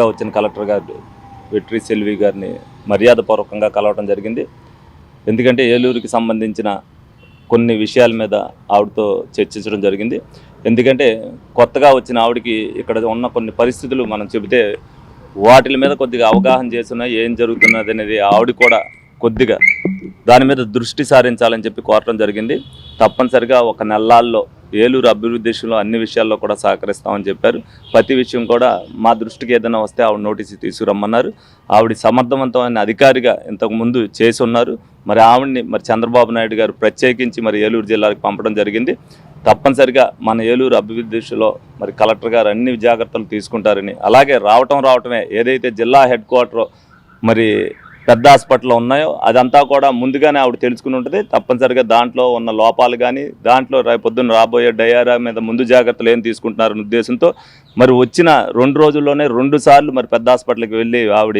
వచ్చిన కలెక్టర్ గారు వెట్రి సెల్వి గారిని మర్యాదపూర్వకంగా కలవడం జరిగింది. ఎందుకంటే ఏలూరుకి సంబంధించిన కొన్ని విషయాల మీద ఆవిడతో చర్చించడం జరిగింది. ఎందుకంటే కొత్తగా వచ్చిన ఆవిడకి ఇక్కడ ఉన్న కొన్ని పరిస్థితులు మనం చెబితే వాటి మీద కొద్దిగా అవగాహన చేస్తున్నా ఏం జరుగుతున్నది అనేది ఆవిడ కూడా కొద్దిగా దాని మీద దృష్టి సారించాలని చెప్పి కోరటం జరిగింది. తప్పనిసరిగా ఒక నెలల్లో ఏలూరు అభివృద్ధి విషయంలో అన్ని విషయాల్లో కూడా సహకరిస్తామని చెప్పారు. ప్రతి విషయం కూడా మా దృష్టికి ఏదైనా వస్తే ఆవిడ నోటీసు తీసుకురమ్మన్నారు. ఆవిడ సమర్థవంతమైన అధికారిగా ఇంతకుముందు చేసి ఉన్నారు. మరి ఆవిడని మరి చంద్రబాబు నాయుడు గారు ప్రత్యేకించి మరి ఏలూరు జిల్లాకు పంపడం జరిగింది. తప్పనిసరిగా మన ఏలూరు అభివృద్ధి దిశలో మరి కలెక్టర్ గారు అన్ని జాగ్రత్తలు తీసుకుంటారని అలాగే రావటం రావటమే ఏదైతే జిల్లా హెడ్ క్వార్టర్ మరి పెద్ద హాస్పిటల్లో ఉన్నాయో అదంతా కూడా ముందుగానే ఆవిడ తెలుసుకుని ఉంటుంది. తప్పనిసరిగా దాంట్లో ఉన్న లోపాలు కానీ దాంట్లో రేపు పొద్దున్న రాబోయే డయారా మీద ముందు జాగ్రత్తలు ఏం తీసుకుంటున్నారనే ఉద్దేశంతో మరి వచ్చిన రెండు రోజుల్లోనే రెండు సార్లు మరి పెద్ద హాస్పిటల్కి వెళ్ళి ఆవిడ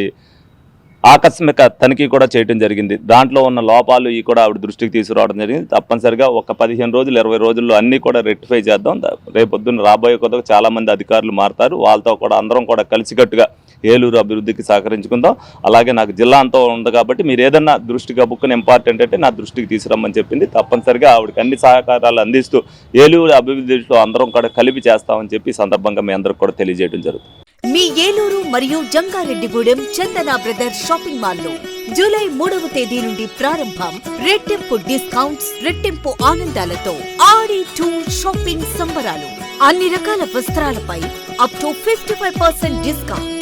ఆకస్మిక తనిఖీ కూడా చేయడం జరిగింది. దాంట్లో ఉన్న లోపాలు ఈ కూడా ఆవిడ దృష్టికి తీసుకురావడం జరిగింది. తప్పనిసరిగా ఒక పదిహేను రోజులు ఇరవై రోజుల్లో అన్నీ కూడా రెక్టిఫై చేద్దాం. రేపొద్దున్న రేపొద్దున రాబోయే కొద్దిగా చాలామంది అధికారులు మారుతారు. వాళ్ళతో కూడా అందరం కూడా కలిసికట్టుగా ఏలూరు అభివృద్ధికి సహకరించుకుందాం. అలాగే నాకు జిల్లా అంతా ఉంది కాబట్టి మీరు ఏదన్నా దృష్టిగా బుక్ని ఇంపార్టెంట్ అంటే నా దృష్టికి తీసుకురమ్మని చెప్పింది. తప్పనిసరిగా ఆవిడకి అన్ని సహకారాలు అందిస్తూ ఏలూరు అభివృద్ధిలో అందరం కూడా కలిపి చేస్తామని చెప్పి సందర్భంగా మీ అందరికి కూడా తెలియజేయడం జరుగుతుంది. మీ ఏలూరు మరియు జంగారెడ్డిగూడెం చందన బ్రదర్స్ షాపింగ్ మాల్లో జూలై మూడవ తేదీ నుండి ప్రారంభం రెట్టింపు డిస్కౌంట్స్ రెట్టింపు ఆనందాలతో ఆడి టూర్ షాపింగ్ సంబరాలు. అన్ని రకాల వస్త్రాలపై up to fifty five percent discount